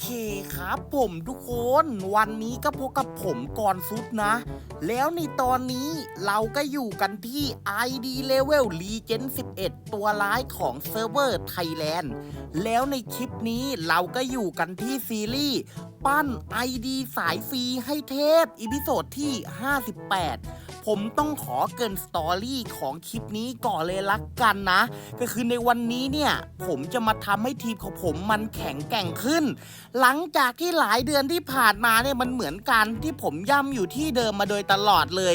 เคครับผมทุกคนวันนี้ก็พบกับผมก่อนซุดนะ แล้วในตอนนี้เราก็อยู่กันที่ ID Level Legend 11 ตัวร้ายของเซิร์ฟเวอร์ไทยแลนด์แล้วในคลิปนี้เราก็อยู่กันที่ซีรีส์ ปั้น ID สายฟรีให้เทพอีพิโซดที่ 58 ผมต้องขอเกินสตอรี่ของคลิปนี้ก่อนเลยละกันนะ ก็คือในวันนี้เนี่ยผมจะมาทำให้ทีมของผมมันแข็งแกร่งขึ้น หลังจากที่หลายเดือนที่ผ่านมาเนี่ยมันเหมือนกันที่ผมย่ำอยู่ที่เดิมมาโดยตลอดเลย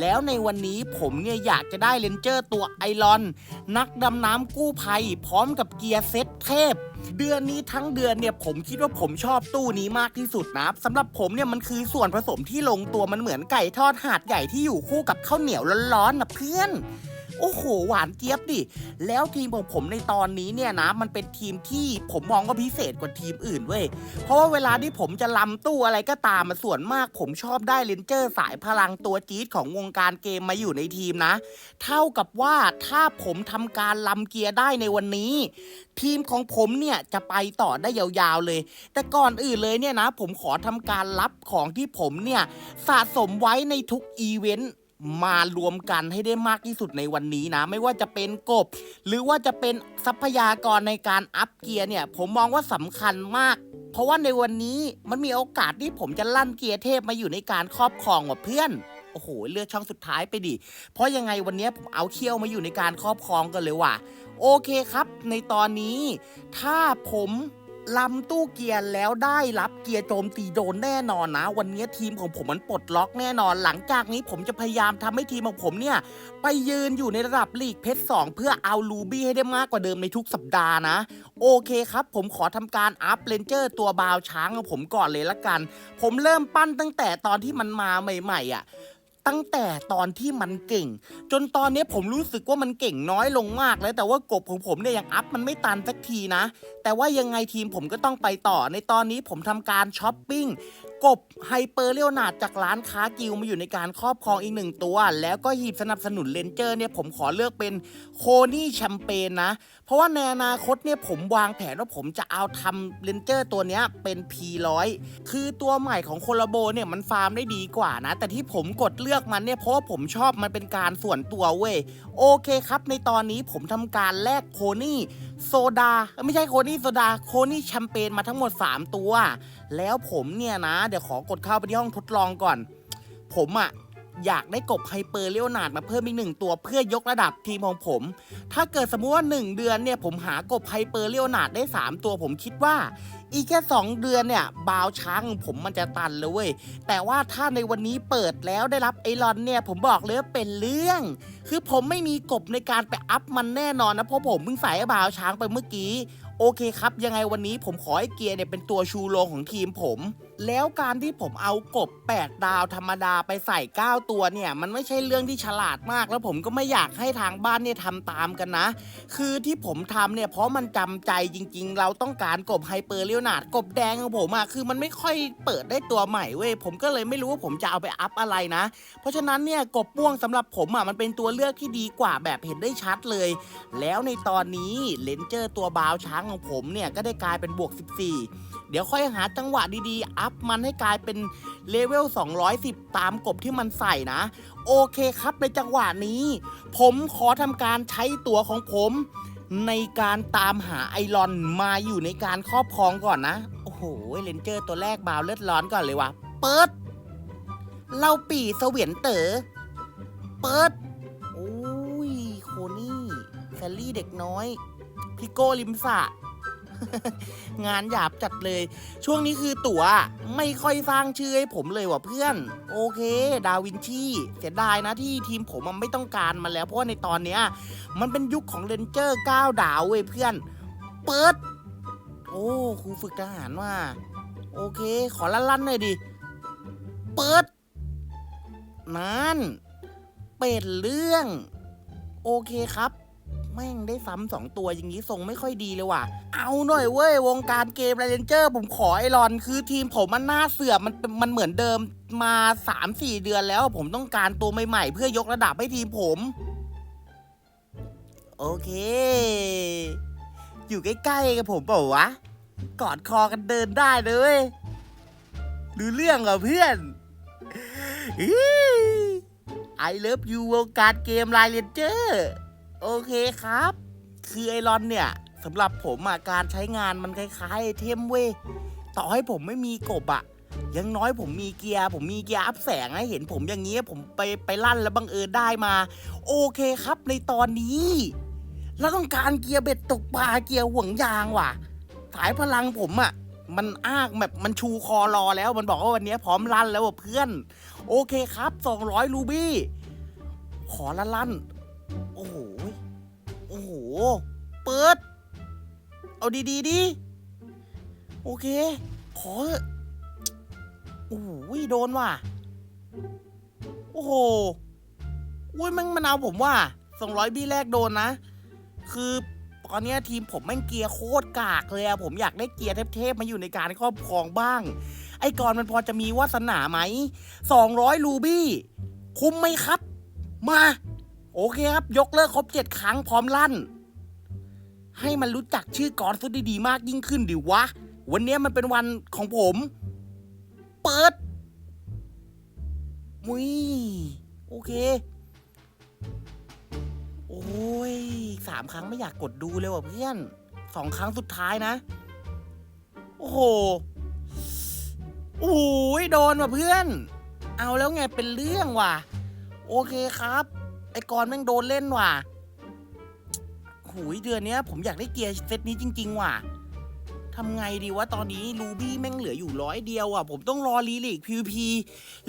แล้วในวันนี้ผมเนี่ยอยากจะได้เลนเจอร์ตัวไอรอน นักดำน้ำกู้ภัยพร้อมกับเกียร์เซตเทพ เดือนนี้ทั้งเดือนเนี่ยผมคิดว่าผมชอบตู้นี้มากที่สุดนะสำหรับผมเนี่ยมันคือส่วนผสมที่ลงตัวมันเหมือนไก่ทอดหาดใหญ่ที่อยู่คู่กับข้าวเหนียวร้อนๆนะเพื่อน โอ้โห หวานเจี๊ยบดิแล้วทีมของผมในตอนนี้เนี่ยนะมันเป็นทีมที่ผมมองว่าพิเศษกว่าทีมอื่นเว้ยเพราะว่าเวลาที่ผมจะลำตู้อะไรก็ตามมาส่วนมาก ผมชอบได้เลนเจอร์สายพลังตัวจี๊ดของวงการเกมมาอยู่ในทีมนะ เท่ากับว่าถ้าผมทำการลำเกียร์ได้ในวันนี้ ทีมของผมเนี่ยจะไปต่อได้ยาวๆเลย แต่ก่อนอื่นเลยเนี่ยนะ ผมขอทำการรับของที่ผมเนี่ยสะสมไว้ในทุกอีเวนต์ มารวมกันให้ได้มากที่สุดในวันนี้นะ ไม่ว่าจะเป็นกบ หรือว่าจะเป็นทรัพยากรในการอัพเกียร์เนี่ย ผมมองว่าสำคัญมาก เพราะว่าในวันนี้มันมีโอกาสที่ผมจะลั่นเกียร์เทพมาอยู่ในการครอบครองว่ะเพื่อนโอ้โห เลือกช่องสุดท้ายไปดิ เพราะยังไงวันนี้ผมเอาเขี้ยวมาอยู่ในการครอบครองกันเลยว่ะ โอเคครับ ในตอนนี้ถ้าผม ลำตู้เกียร์แล้วได้รับเกียร์โจมตีโดนแน่นอนนะ วันนี้ทีมของผมมันปลดล็อกแน่นอน หลังจากนี้ผมจะพยายามทำให้ทีมของผมเนี่ย ไปยืนอยู่ในระดับลีกเพชร2เพื่อเอาลูบี้ให้ได้มากกว่าเดิมในทุกสัปดาห์นะ โอเคครับ ผมขอทำการอัพเลนเจอร์ตัวบาวช้างของผมก่อนเลยละกัน ผมเริ่มปั้นตั้งแต่ตอนที่มันมาใหม่ ๆอะ ตั้งแต่ตอนที่มันเก่ง จนตอนนี้ผมรู้สึกว่ามันเก่งน้อยลงมากแล้วแต่ว่ากบของผมเนี่ยยังอัพมันไม่ตันสักทีนะ แต่ว่ายังไงทีมผมก็ต้องไปต่อในตอนนี้ผมทำการช้อปปิ้งกบไฮเปอร์เลียวนาดจากร้านค้ากิลมาอยู่ในการครอบครองอีกหนึ่งตัว แล้วก็หีบสนับสนุนเลนเจอร์เนี่ยผมขอเลือกเป็นโคนี่แชมเปญนะ เพราะว่าในอนาคตเนี่ยผมวางแผนว่าผมจะเอาทำเลนเจอร์ตัวเนี้ยเป็น P100 คือตัวใหม่ของโคลาโบเนี่ยมันฟาร์มได้ดีกว่านะ แต่ที่ผมกดเลือกมันเนี่ยเพราะผมชอบมันเป็นการส่วนตัวเว้ยโอเคครับ ในตอนนี้ผมทำการแลกโคนี่โซดา ไม่ใช่โคนี่โซดาโคนี่แชมเปญมาทั้งหมด 3 ตัว แล้วผมเนี่ยนะ เดี๋ยวขอกดเข้าไปที่ห้องทดลองก่อน ผมอะ อยากได้กบไฮเปอร์เลียวนาดมาเพิ่มอีกหนึ่งตัวเพื่อยกระดับทีมของผม ถ้าเกิดสมมุติว่า 1 เดือนเนี่ยผมหากบไฮเปอร์เลียวนาดได้ 3 ตัวผมคิดว่า อีกแค่ 2 เดือนเนี่ยบาวช้างผมมันจะตันเลยเว้ยแต่ว่าถ้าในวันนี้เปิดแล้วได้รับไอรอนเนี่ยผมบอกเลยว่าเป็นเรื่อง คือผมไม่มีกบในการไปอัพมันแน่นอนนะเพราะผมเพิ่งใส่บาวช้างไปเมื่อกี้ โอเคครับ ยังไงวันนี้ผมขอให้เกียร์เนี่ยเป็นตัวชูโรงของทีมผม แล้วการที่ผมเอากบ 8 ดาวธรรมดาไปใส่ 9 ตัวเนี่ย มันไม่ใช่เรื่องที่ฉลาดมาก แล้วผมก็ไม่อยากให้ทางบ้านเนี่ยทำตามกันนะ คือที่ผมทำเนี่ยเพราะมันจำใจจริง ๆ เราต้องการกบไฮเปอร์เลียวนาดกบแดงของผมอะคือมันไม่ค่อยเปิดได้ตัวใหม่เว้ยผมก็เลยไม่รู้ว่าผมจะเอาไปอัพอะไรนะ เพราะฉะนั้นเนี่ยกบม่วงสำหรับผมอะมันเป็นตัวเลือกที่ดีกว่าแบบเห็นได้ชัดเลย แล้วในตอนนี้เลนเจอร์ตัวบาวช้างของผมเนี่ยก็ได้กลายเป็นบวก 14 ดี๋ยวค่อยหาจังหวะดีๆ อัพมันให้กลายเป็นเลเวล 210 ตามกบที่มันใส่นะ โอเคครับในจังหวะนี้ ผมขอทำการใช้ตัวของผมในการตามหาไอรอนมาอยู่ในการครอบครองก่อนนะ โอ้โหเลนเจอร์ตัวแรกบาวเลือดร้อนก่อนเลยวะเปิดเล่าปีเสวียนเต๋อเปิดโอ้ยโคนี่แฟลลี่เด็กน้อย พิโก้ลิมสะ งานหยาบจัดเลย ช่วงนี้คือตั๋วไม่ค่อยสร้างชื่อให้ผมเลยว่ะเพื่อน โอเค ดาวินชีเสียดายนะที่ทีมผมมันไม่ต้องการมันแล้ว เพราะว่าในตอนเนี้ย มันเป็นยุคของเรนเจอร์9ดาวเว้ยเพื่อน เปิด โอ้ครูฝึกทหารว่า โอเค ขอลั่นๆหน่อยดิ เปิด นั่น เป็นเรื่อง โอเคครับ แม่งได้ซ้ำสองตัวอย่างนี้ทรงไม่ค่อยดีเลยว่ะ เอาหน่อยเว้ยวงการเกมเรนเจอร์ผมขอไอรอน คือทีมผมมันน่าเสื่อมมันมันเหมือนเดิมมา 3-4 เดือนแล้วผมต้องการตัวใหม่ๆ เพื่อยกระดับให้ทีมผม โอเค อยู่ใกล้ๆกับผมเปล่าวะ กอดคอกันเดินได้เลยดูเรื่องเหรอเพื่อนไอเลิฟยูวงการเกมไลน์เลนเจอร์ โอเคครับ คือไอรอนเนี่ยสำหรับผมอะการใช้งานมันคล้ายๆไอเทมเว้ยต่อให้ผมไม่มีกบอะยังน้อยผมมีเกียร์ผมมีเกียร์อัพแสงให้เห็นผมอย่างนี้ผมไปไปลั่นแล้วบังเอิญได้มา โอเคครับในตอนนี้เราต้องการเกียร์เบ็ดตกปลาเกียร์ห่วงยางว่ะ สายพลังผมอะมันอ้ากแบบมันชูคอรอแล้วมันบอกว่าวันนี้พร้อมลั่นแล้วว่ะเพื่อน โอเคครับ 200 รูบี้ ขอละลั่น โอ้โหโอ้โห เปิด เอาดีๆดิโอเค ขอโอ้โหโดนว่ะ โอ้โหอุ้ยมันมันเอาผมว่า200บี้แรกโดนนะ คือตอนเนี้ยทีมผมแม่งเกียร์โคตรกากเลยอะผมอยากได้เกียร์เทพๆมาอยู่ในการครอบครองบ้าง ไอ้กอนมันพอจะมีวาสนาไหม200รูบี้ คุ้มไหมครับ มา โอเคครับ ยกเลิกครบ7ครั้งพร้อมลั่น ให้มันรู้จักชื่อกอนซะดีๆมากยิ่งขึ้นดิวะ วันนี้มันเป็นวันของผม เปิด มุยโอเค โอ้ยสามครั้งไม่อยากกดดูเลยว่ะเพื่อนสองครั้งสุดท้ายนะ โอ้โหโอ้ยโดนว่ะเพื่อน เอาแล้วไงเป็นเรื่องว่ะ โอเคครับ ไอ้กรณ์แม่งโดนเล่นว่ะ หูยเดือนเนี้ยผมอยากได้เกียร์เซตนี้จริง ๆ ว่ะทำไงดีวะตอนนี้รูบี้แม่งเหลืออยู่ร้อยเดียวอะ ผมต้องรอลีลิกพีพี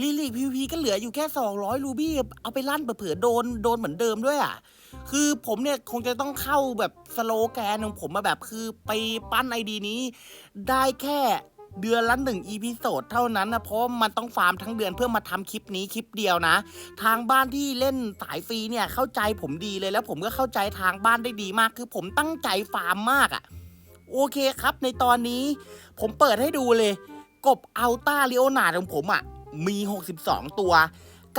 ลีลิกพีพีก็เหลืออยู่แค่สองร้อยรูบี้เอาไปลั่นเผื่อโดนโดนเหมือนเดิมด้วยอะ คือผมเนี่ยคงจะต้องเข้าแบบสโลแกนของผมมาแบบคือไปปั้นไอดีนี้ ได้แค่ เดือนละหนึ่งอีพิโซดเท่านั้นนะเพราะมันต้องฟาร์มทั้งเดือนเพื่อมาทำคลิปนี้คลิปเดียวนะ ทางบ้านที่เล่นสายฟรีเนี่ยเข้าใจผมดีเลยแล้วผมก็เข้าใจทางบ้านได้ดีมาก คือผมตั้งใจฟาร์มมากอะ่ะ โอเคครับในตอนนี้ ผมเปิดให้ดูเลย กบอัลต้าลิโอนาของผมอะ่ะมี 62 ตัว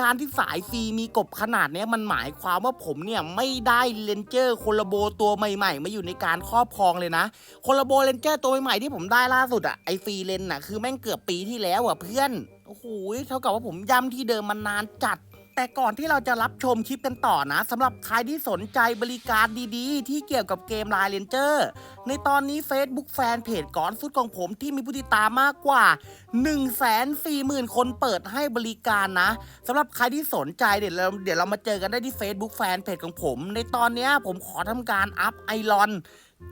การที่สายฟรีมีกบขนาดเนี้ยมันหมายความว่าผมเนี่ยไม่ได้เลนเจอร์โคละโบตัวใหม่ๆมาอยู่ในการครอบครองเลยนะโคละโบเลนเจอร์ตัวใหม่ๆที่ผมได้ล่าสุดอะไอฟรีเลนน่ะคือแม่งเกือบปีที่แล้วอะเพื่อนโอ้โหเท่ากับว่าผมย้ำที่เดิมมานานจัด แต่ก่อนที่เราจะรับชมคลิปกันต่อนะสำหรับใครที่สนใจบริการดีๆ ที่เกี่ยวกับเกมลายเลนเจอร์ในตอนนี้ Facebook แฟนเพจก่อนสุดของผมที่มีผู้ติดตามมากกว่า 1 4 0 0 0 0 คนเปิดให้บริการนะสำหรับใครที่สนใจเดี๋ยวเราเดี๋ยวเรามาเจอกันได้ที่ Facebook แฟนเพจของผม ในตอนนี้ผมขอทำการอัพไอรอน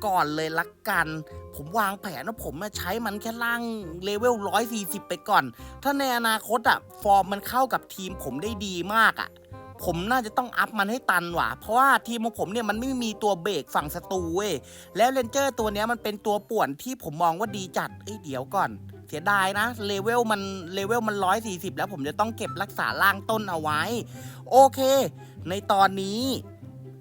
ก่อนเลยละกัน ผมวางแผนว่าผมจะใช้มันแค่ล่างเลเวล 140 ไปก่อน ถ้าในอนาคตอะฟอร์มมันเข้ากับทีมผมได้ดีมากอะผมน่าจะต้องอัพมันให้ตันว่ะ เพราะว่าทีมของผมเนี่ยมันไม่มีตัวเบรกฝั่งศัตรูเว้ย แล้วเรนเจอร์ตัวเนี้ยมันเป็นตัวป่วนที่ผมมองว่าดีจัด เอ้ยเดี๋ยวก่อน เสียดายนะ เลเวลมันเลเวลมัน 140 แล้วผมจะต้องเก็บรักษาล่างต้นเอาไว้ โอเค ในตอนนี้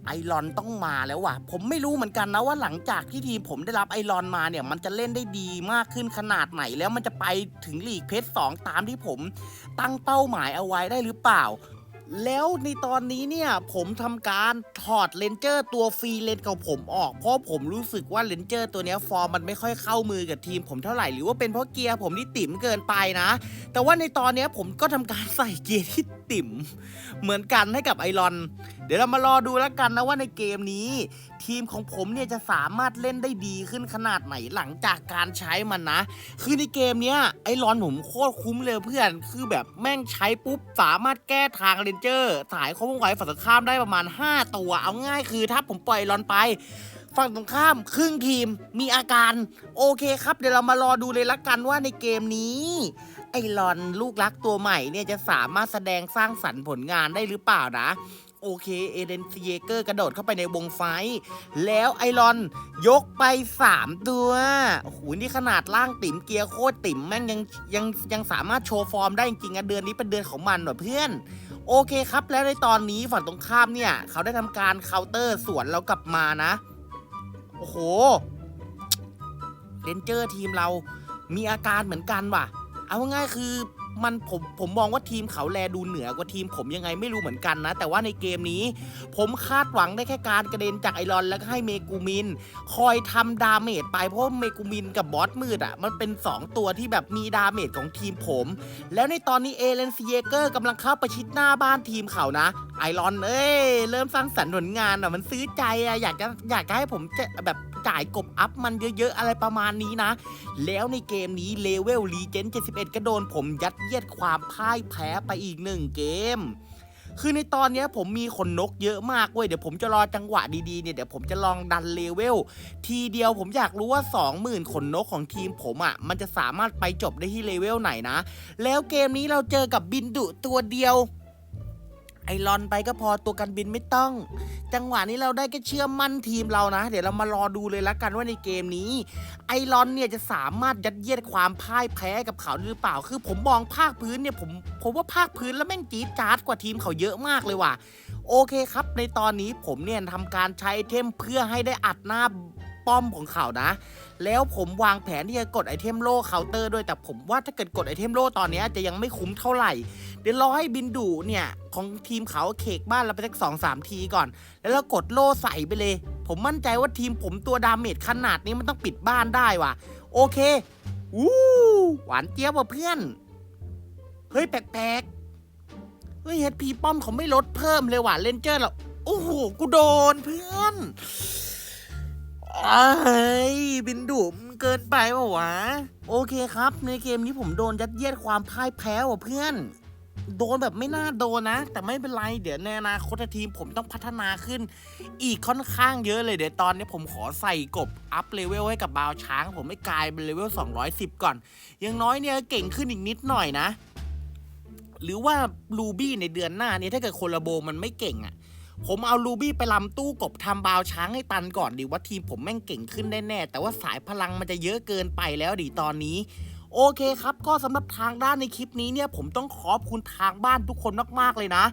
ไอรอนต้องมาแล้วว่ะ ผมไม่รู้เหมือนกันนะว่าหลังจากที่ทีมผมได้รับไอรอนมาเนี่ย มันจะเล่นได้ดีมากขึ้นขนาดไหน แล้วมันจะไปถึงลีกเพชรสองตามที่ผมตั้งเป้าหมายเอาไว้ได้หรือเปล่าแล้วในตอนนี้เนี่ยผมทำการถอดเลนเจอร์ตัวฟรีเลนของผมออก เพราะผมรู้สึกว่าเลนเจอร์ตัวนี้ฟอร์มมันไม่ค่อยเข้ามือกับทีมผมเท่าไหร่หรือว่าเป็นเพราะเกียร์ผมที่ติ่มเกินไปนะ แต่ว่าในตอนนี้ผมก็ทำการใส่เกียร์ที่ ติ่มเหมือนกันให้กับไอรอน เดี๋ยวเรามารอดูแล้วกันนะว่าในเกมนี้ ทีมของผมเนี่ยจะสามารถเล่นได้ดีขึ้นขนาดไหนหลังจากการใช้มันนะ คือในเกมเนี้ยไอรอนผมโคตรคุ้มเลยเพื่อน คือแบบแม่งใช้ปุ๊บสามารถแก้ทางเรนเจอร์ สายข้อมูลไหวฝั่งตรงข้ามได้ประมาณ 5 ตัว เอาง่ายคือถ้าผมปล่อยไอรอนไปฝั่งตรงข้ามครึ่งทีมมีอาการ โอเคครับ เดี๋ยวเรามารอดูเลยละกันว่าในเกมนี้ ไอรอนลูกรักตัวใหม่เนี่ยจะสามารถแสดงสร้างสรรค์ผลงานได้หรือเปล่านะโอเค เอเดนซีเยเกอร์กระโดดเข้าไปในวงไฟ แล้วไอรอนยกไป 3 ตัว โอ้โห นี่ขนาดล่างติ๋มเกียร์โคตรติ๋มแม่งยังยังยังสามารถโชว์ฟอร์มได้จริงๆอะเดือนนี้เป็นเดือนของมันว่ะเพื่อน โอเคครับ แล้วในตอนนี้ฝั่งตรงข้ามเนี่ย เขาได้ทำการเคาน์เตอร์สวนเรากลับมานะ โอ้โห เรนเจอร์ทีมเรามีอาการเหมือนกันว่ะ เอาง่ายคือมันผมผมมองว่าทีมเขาแลดูเหนือกว่าทีมผมยังไงไม่รู้เหมือนกันนะ แต่ว่าในเกมนี้ ผมคาดหวังได้แค่การกระเด็นจากไอรอน แล้วก็ให้เมกูมิน คอยทำดาเมจไปเพราะเมกูมินกับบอสมืดอะ มันเป็น 2 ตัวที่แบบมีดาเมจของทีมผม แล้วในตอนนี้เอเลนซีเยเกอร์กำลังเข้าประชิดหน้าบ้านทีมเขานะไอรอนเอ้ยเริ่มสร้างสรรค์ผลงานอะมันซื้อใจอะอยากจะอยากจะให้ผมจะแบบจ่ายกบอัพมันเยอะๆ อะไรประมาณนี้นะ แล้วในเกมนี้เลเวลรีเจน71 ก็โดนผมยัดเยียดความพ่ายแพ้ไปอีกหนึ่งเกม คือในตอนนี้ผมมีขนนกเยอะมากเว้ยเดี๋ยวผมจะรอจังหวะดีๆเนี่ยเดี๋ยวผมจะลองดันเลเวล ทีเดียวผมอยากรู้ว่า 20,000 ขนนกของทีมผมอะ่ะ มันจะสามารถไปจบได้ที่เลเวลไหนนะ แล้วเกมนี้เราเจอกับบินดุตัวเดียว ไอรอนไปก็พอตัวกันบินไม่ต้อง จังหวะนี้เราได้แค่เชื่อมั่นทีมเรานะ เดี๋ยวเรามารอดูเลยละกันว่าในเกมนี้ ไอรอนเนี่ยจะสามารถยัดเยียดความพ่ายแพ้กับเขาหรือเปล่า คือผมมองภาคพื้นเนี่ยผมผมว่าภาคพื้นแล้วแม่งจี๊ดจ๊าดกว่าทีมเขาเยอะมากเลยว่ะโอเคครับ ในตอนนี้ผมเนี่ยทำการใช้เทมเพื่อให้ได้อัดหน้า ป้อมของเขานะ แล้วผมวางแผนที่จะกดไอเทมโล่เคาน์เตอร์ด้วยแต่ผมว่าถ้าเกิดกดไอเทมโล่ตอนนี้จะยังไม่คุ้มเท่าไหร่ เดี๋ยวรอให้บินดูเนี่ยของทีมเขาเคกบ้านเราไปสักสองสามทีก่อน แล้วเรากดโล่ใส่ไปเลย ผมมั่นใจว่าทีมผมตัวดาเมจขนาดนี้มันต้องปิดบ้านได้ว่ะ โอเคอู้หวานเจี๊ยบว่ะเพื่อนเฮ้ยแปลกๆ เฮ้ยเฮดพีป้อมเขาไม่ลดเพิ่มเลยว่ะเลนเจอร์เราโอ้โห กูโดนเพื่อน เอ้ยบินดุมนเกินไปปล่าวะ โอเคครับ ในเกมนี้ผมโดนยัดเยียดความพ่ายแพ้ว่ะเพื่อน โดนแบบไม่น่าโดนนะ แต่ไม่เป็นไร เดี๋ยวในอนาคตทีมผมต้องพัฒนาขึ้น อีกค่อนข้างเยอะเลยเดี๋ยวตอนนี้ผมขอใส่กบ อัพเลเวลให้กับบาวช้าง ผมไม่กลายเป็นเลเวล 210 ก่อน อย่างน้อยเนี่ยเก่งขึ้นอีกนิดหน่อยนะ หรือว่าลูบี้ในเดือนหน้านี้ถ้าเกิดโคลาโบมันไม่เก่งอะ่ะ ผมเอาลูบี้ไปลำตู้กบทำบาวช้างให้ตันก่อนดีว่าทีมผมแม่งเก่งขึ้นแน่ๆ แต่ว่าสายพลังมันจะเยอะเกินไปแล้วดิตอนนี้ โอเคครับ ก็สำหรับทางด้านในคลิปนี้เนี่ยผมต้องขอบคุณทางบ้านทุกคนมากๆเลยนะ